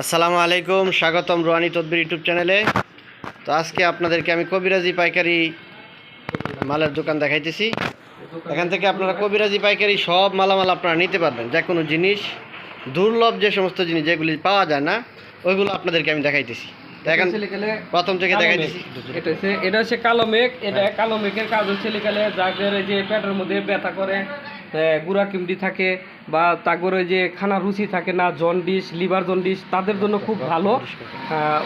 আসসালামু আলাইকুম স্বাগতম রোহানি তদবির ইউটিউব চ্যানেলে। তো আজকে আপনাদেরকে আমি কবিরাজি পাইকারি মালের দোকান দেখাইতেছি। এখান থেকে আপনারা কবিরাজি পাইকারি সব মালামাল আপনারা নিতে পারবেন যে কোনো জিনিস দুর্লভ যে সমস্ত জিনিস যেগুলি পাওয়া যায় না ওইগুলো আপনাদেরকে আমি দেখাইতেছি। এখন প্রথম থেকে দেখাইতেছি। এটা হচ্ছে এটা হচ্ছে কালো মেঘ এটা কালো মেঘের কাজ হচ্ছে যাদের যে পেটের মধ্যে ব্যথা করে গুড়া কিমড়ি থাকে বা তারপরে যে খানা রুচি থাকে না জন্ডিস লিভার জন্ডিস তাদের জন্য খুব ভালো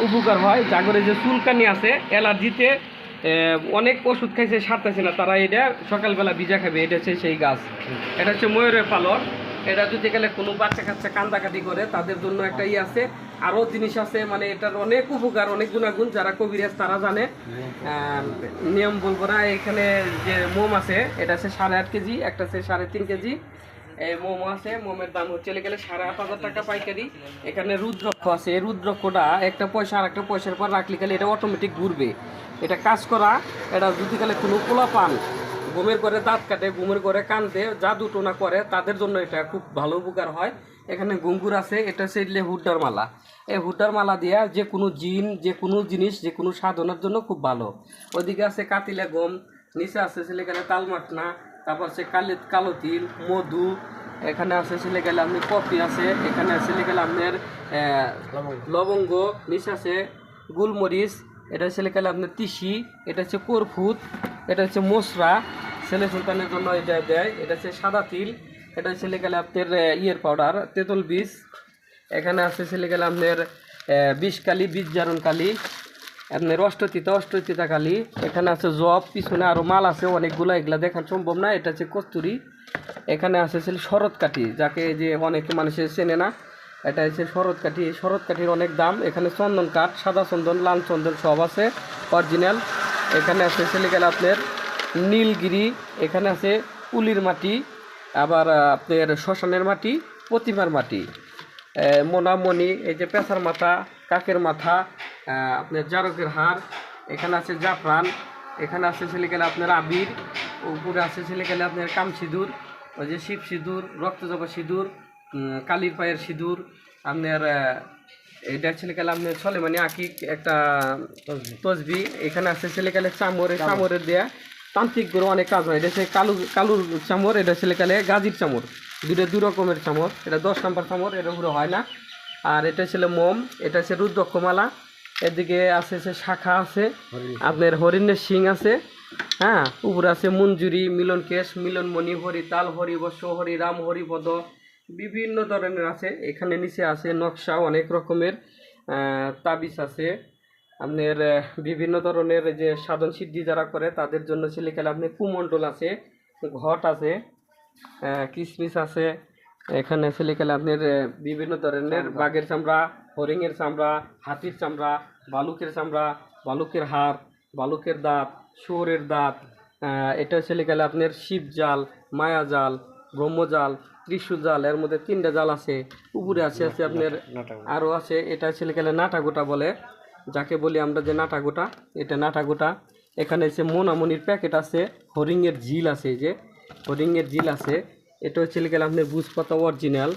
উপকার হয়। জাগরে যে চুলকানি আছে অ্যালার্জিতে অনেক ওষুধ খাইছে সারতেছে না তারা এটা সকালবেলা ভিজা খাবে এটা হচ্ছে সেই গাছ। এটা হচ্ছে ময়ূরের পালক। এটা যদি গেলে কোনো বাচ্চা কাচ্চা কান্দাকাটি করে, তাদের জন্য একটা ই আছে। আরও জিনিস আছে মানে এটার অনেক উপকার, অনেক গুণাগুণ যারা কবিরাজ তারা জানে। নিয়ম বলব না, এখানে যে মোম আছে, এটা আছে সাড়ে আট কেজি, একটা আছে সাড়ে তিন কেজি। মোম আছে, মোমের দাম হচ্ছে গেলে সাড়ে আট হাজার টাকা পাইকারি। এখানে রুদ্রক্ষ আছে, এই রুদ্রক্ষটা একটা পয়সা, আর একটা পয়সার পর রাখলে গেলে এটা অটোমেটিক ঘুরবে। এটা কাজ করা, এটা যদি গেলে কোনো পোলা পান ঘুমের করে দাঁত কাটে, ঘুমের করে কানতে জাদু টোনা করে, তাদের জন্য এটা খুব ভালো উপকার হয়। এখানে গুঙ্গুর আছে, এটা এলে হুড্ডার মালা। এই হুড্ডার মালা দিয়া যে কোনো জিন, যে কোনো জিনিস, যে কোনো সাধনার জন্য খুব ভালো। ওইদিকে আছে কাতিলে গম নিচে আছে ছেলে গেলে তালমাটনা, তারপর আছে কালি, কালো তিল, মধু, এখানে আছে ছেলে গেলে আপনি কফি আছে, এখানে আছে গেলে আপনার লবঙ্গ, নিচে আছে গুলমরিচ, এটা গেলে আপনার তিসি, এটা হচ্ছে করফুত, এটা হচ্ছে মশরা ছেলে সন্তানের জন্য এটা দেয়। এটা হচ্ছে সাদা তিল, এটা হচ্ছে গেলে আপনার ইয়ের পাউডার তেঁতুল বীজ। এখানে আছে ছেলে গেলে আপনার বিষ কালি, বীজ জারণ কালি, আপনার অষ্টতিতা অষ্টতিতা কালি। এখানে আছে জব, পিছনে আরও মাল আছে, অনেকগুলো, এগুলা দেখার সম্ভব না। এটা হচ্ছে কস্তুরি। এখানে আছে ছিল শরৎ কাঠি, যাকে যে অনেকে মানুষে চেনে না। এটা হচ্ছে শরৎ কাঠি। এই শরৎ কাঠির অনেক দাম। এখানে চন্দন কাঠ, সাদা চন্দন, লাল চন্দন সব আছে, অরিজিনাল। এখানে আছে ছেলে গেলে আপনার নীলগিরি এখানে আছে পুলির মাটি আবার আপনার শ্মশানের মাটি প্রতিমার মাটি। মোনামণি এই যে পেঁচার মাথা কাকের মাথা আপনার জারকের হার এখানে আছে জাফরান এখানে আছে ছেলে গেলে আপনার আবির উপরে আছে ছেলে গেলে আপনার কাম সিঁদুর ওই যে শিব সিঁদুর রক্তজবা সিঁদুর কালির পায়ের সিঁদুর আপনার এটা ছেলে গেলে আপনার চলে মানে আঁকি একটা তসবি। এখানে আছে ছেলে গেলে চামর এই চামরের দেয়া তান্ত্রিক গরু অনেক কাজ হয়। এটা হচ্ছে কালু কালুর চামর এটা ছেলে গেলে গাজির চামর। দুটো দু রকমের চামর। এটা দশ নম্বর চামর এটা উপরে হয় না। আর এটা ছিল মোম এটা হচ্ছে রুদ্রক্ষমালা। এদিকে আছে হচ্ছে শাখা আছে আপনার হরিণের শিং আছে হ্যাঁ? উপরে আছে মঞ্জুরি মিলন কেশ মিলনমণি হরিতাল হরিবর্ষ হরিরাম হরিপদ বিভিন্ন ধরনের আছে। এখানে নিচে আছে নকশা অনেক রকমের তাবিজ আছে। আপনার বিভিন্ন ধরনের যে সাধন সিদ্ধি যারা করে তাদের জন্য ছিল খেলে আপনি কুমণ্ডল আছে ঘট আছে কিসমিস আছে এখানে ছেলে খেলে আপনার বিভিন্ন ধরনের বাঘের চামড়া হরিণের চামড়া হাতির চামড়া বালুকের চামড়া বালুকের হাড় বালুকের দাঁত শুয়োরের দাঁত এটা গেলে আপনার শিব জাল মায়া জাল ব্রহ্মজাল ত্রিশূল জাল এর মধ্যে তিনটা জাল আছে উপরে আছে আছে আপনার আরও আছে এটা ছেলে গেলে নাটা গোটা বলে যাকে বলি আমরা যে নাটা গোটা, এটা নাটা গোটা। এখানে হচ্ছে মোনামনির প্যাকেট আছে হরিংয়ের ঝিল আছে যে হরিংয়ের ঝিল আছে। এটা হচ্ছে গেলে আপনার বুঝপাতা অরিজিনাল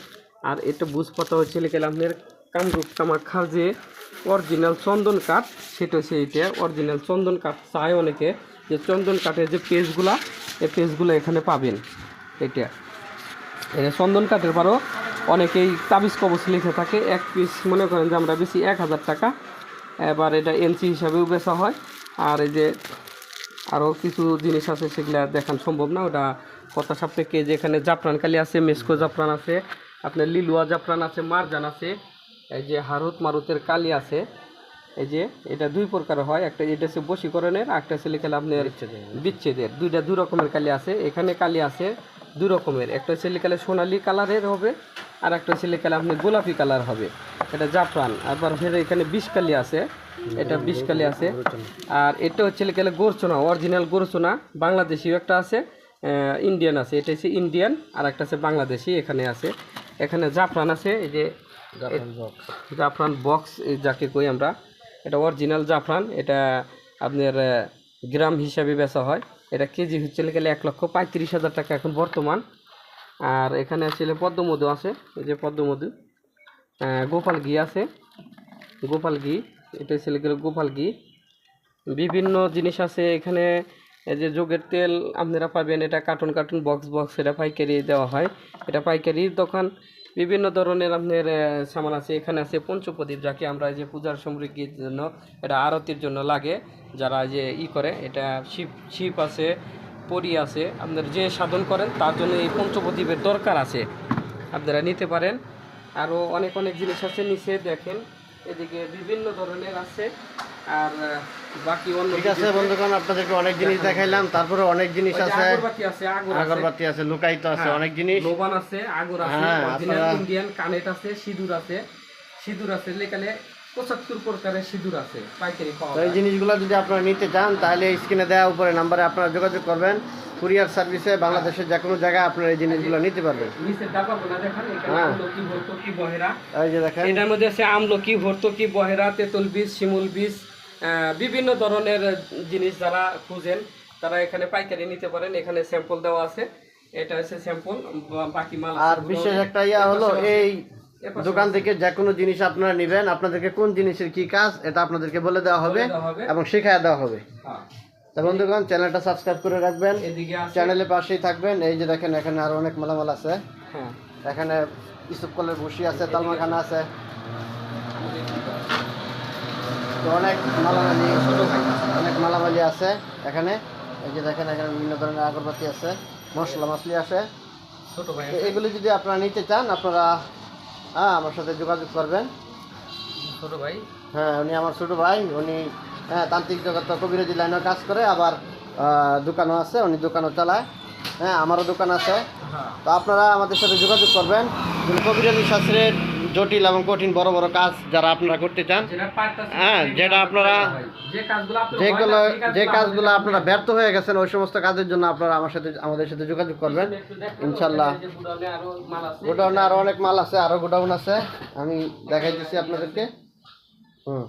আর এটা বুঝপাতা হচ্ছে গেলে আপনার কামরূপ কামাখ্যার যে অরিজিনাল চন্দন কাঠ, সেটা হচ্ছে এইটা অরিজিনাল চন্দন কাঠ। চায় অনেকে যে চন্দন কাঠের যে পেজগুলা, এই পেজগুলো এখানে পাবেন। এটা এটা চন্দন কাঠের পারও অনেকেই তাবিজ কবচ লিখে থাকে, এক পিস মনে করেন যে আমরা বেশি এক হাজার টাকা এবার এটা এনসি হিসাবেও বেচা হয়। আর এই যে আরও কিছু জিনিস আছে সেগুলা দেখান সম্ভব না ওটা কথা সাপেক্ষে যে এখানে জাফরান কালি আছে মেসকো জাফরান আছে আপনার লিলুয়া জাফরান আছে মারজান আছে এই যে হারুত মারুতের কালি আছে এই যে এটা দুই প্রকার হয় একটা এটা হচ্ছে বশীকরণের আর একটা হচ্ছে লিখে আপনার বিচ্ছেদের। দুইটা দুই রকমের কালি আছে এখানে কালি আছে দু রকমের একটা হচ্ছে লিখালে সোনালি কালারের হবে আর একটা হচ্ছে লিখালে আপনি গোলাপি কালার হবে। এটা জাফরান। আবার ফের এখানে বিষকালি আছে। এটা বিষকালি আছে। আর এটা হচ্ছে লিখালে গোরচনা অরিজিনাল গোরচনা। বাংলাদেশিও একটা আছে ইন্ডিয়ান আছে। এটা হচ্ছে ইন্ডিয়ান আর একটা আছে বাংলাদেশি এখানে আছে। এখানে জাফরান আছে এই যে জাফরান বক্স যাকে কই আমরা। এটা অরিজিনাল জাফরান। এটা আপনার গ্রাম হিসাবে বেচা হয়। এটা কেজি হচ্ছে গেলে এক লক্ষ পঁয়ত্রিশ হাজার টাকা এখন বর্তমান। আর এখানে আসলে পদ্মমধু আছে, এই যে পদ্মমধু গোপাল ঘি আছে। গোপাল ঘি, এটা ছেলে গেলে গোপাল ঘি। বিভিন্ন জিনিস আছে এখানে, এই যে যোগের তেল আপনারা পাবেন, এটা কার্টুন কার্টুন বক্স বক্স এটা পাইকারি দেওয়া হয়। এটা পাইকারির দোকান। বিভিন্ন ধরনের আপনার সামান আছে। এখানে আছে পঞ্চপ্রদীপ, যাকে আমরা এই যে পূজার সমৃদ্ধির জন্য, এটা আরতির জন্য লাগে। যারা যে ই করে, এটা শিব শিব আছে। পরি আছে আপনার যে সাধন করেন তার জন্য এই পঞ্চপ্রদীপের দরকার আছে আপনারা নিতে পারেন। আরও অনেক অনেক জিনিস আছে নিচে দেখেন এদিকে বিভিন্ন ধরনের আছে আর বাকি অন্য ঠিক আছে বন্ধুগণ আপনাদেরকে অনেক জিনিস দেখাইলাম তারপরে অনেক জিনিস আছে। আগরবাতি আছে লুকায়িত আছে হ্যাঁ, অনেক জিনিস। লোবান আছে আগর আছে হ্যাঁ, ইন্ডিয়ান কানেট আছে সিঁদুর আছে। সিঁদুর আছে এখানে পঁচাত্তর প্রকারের সিঁদুর আছে পাইকারি পাওয়া এই জিনিসগুলো যদি আপনারা নিতে চান তাহলে স্ক্রিনে দেওয়া উপরে নাম্বারে আপনারা যোগাযোগ করবেন। কুরিয়ার সার্ভিসে বাংলাদেশের যে কোনো জায়গায় আপনারা এই জিনিসগুলো নিতে পারবেন। হ্যাঁ। ভর্তুকি বহেরা। এই যে দেখেন। এটার মধ্যে আছে আমলকি ভর্তুকি বহেরা তেঁতুল বীজ শিমুল বীজ বিভিন্ন ধরনের জিনিস যারা খুঁজেন তারা এখানে পাইকারি নিতে পারেন। এখানে স্যাম্পল দেওয়া আছে। এটা হচ্ছে স্যাম্পল বাকি মাল আর বিশেষ একটা ইয়া হলো এই দোকান থেকে যে কোনো জিনিস আপনারা নেবেন আপনাদেরকে কোন জিনিসের কি কাজ এটা আপনাদেরকে বলে দেওয়া হবে। এবং শেখায় দেওয়া হবে। হ্যাঁ। তা বন্ধুগণ চ্যানেলটা সাবস্ক্রাইব করে রাখবেন। চ্যানেলের পাশেই থাকবেন। এই যে দেখেন এখানে আরও অনেক মালামাল আছে। হ্যাঁ। এখানে ইসুপ কলের ভুসি আছে তালমাখানা আছে। তো অনেক মালামালি অনেক মালামালি আছে এখানে। এই যে দেখেন এখানে বিভিন্ন ধরনের আগরবাতি আছে মশলা মাছলি আছে। এগুলি যদি আপনারা নিতে চান আপনারা হ্যাঁ আমার সাথে যোগাযোগ করবেন। ছোট ভাই? হ্যাঁ উনি আমার ছোটো ভাই উনি হ্যাঁ তান্ত্রিক জগৎ কবিরাজি লাইনে কাজ করে আবার দোকানও আছে উনি দোকানও চালায়। হ্যাঁ আমারও দোকান আছে। হ্যাঁ। তো আপনারা আমাদের সাথে যোগাযোগ করবেন। কবিরাজি শাস্ত্রের জটিল এবং কঠিন বড় বড় কাজ যারা আপনারা করতে চান। হ্যাঁ, যেটা আপনারা- যে কাজগুলো যেগুলো যে কাজগুলো আপনারা ব্যর্থ হয়ে গেছেন ওই সমস্ত কাজের জন্য আপনারা আমার সাথে আমাদের সাথে যোগাযোগ করবেন। ইনশাল্লাহ। গোডাউনে আরও অনেক মাল আছে আরও গোডাউন আছে। আমি দেখাই দিচ্ছি আপনাদেরকে। হুম।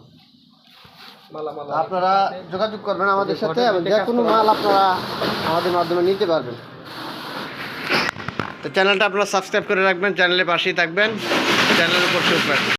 আপনারা যোগাযোগ করবেন আমাদের সাথে এবং যে কোনো মাল আপনারা আমাদের মাধ্যমে নিতে পারবেন। তো চ্যানেলটা আপনারা সাবস্ক্রাইব করে রাখবেন চ্যানেলে পাশেই থাকবেন চ্যানেলের উপর চোখ রাখবেন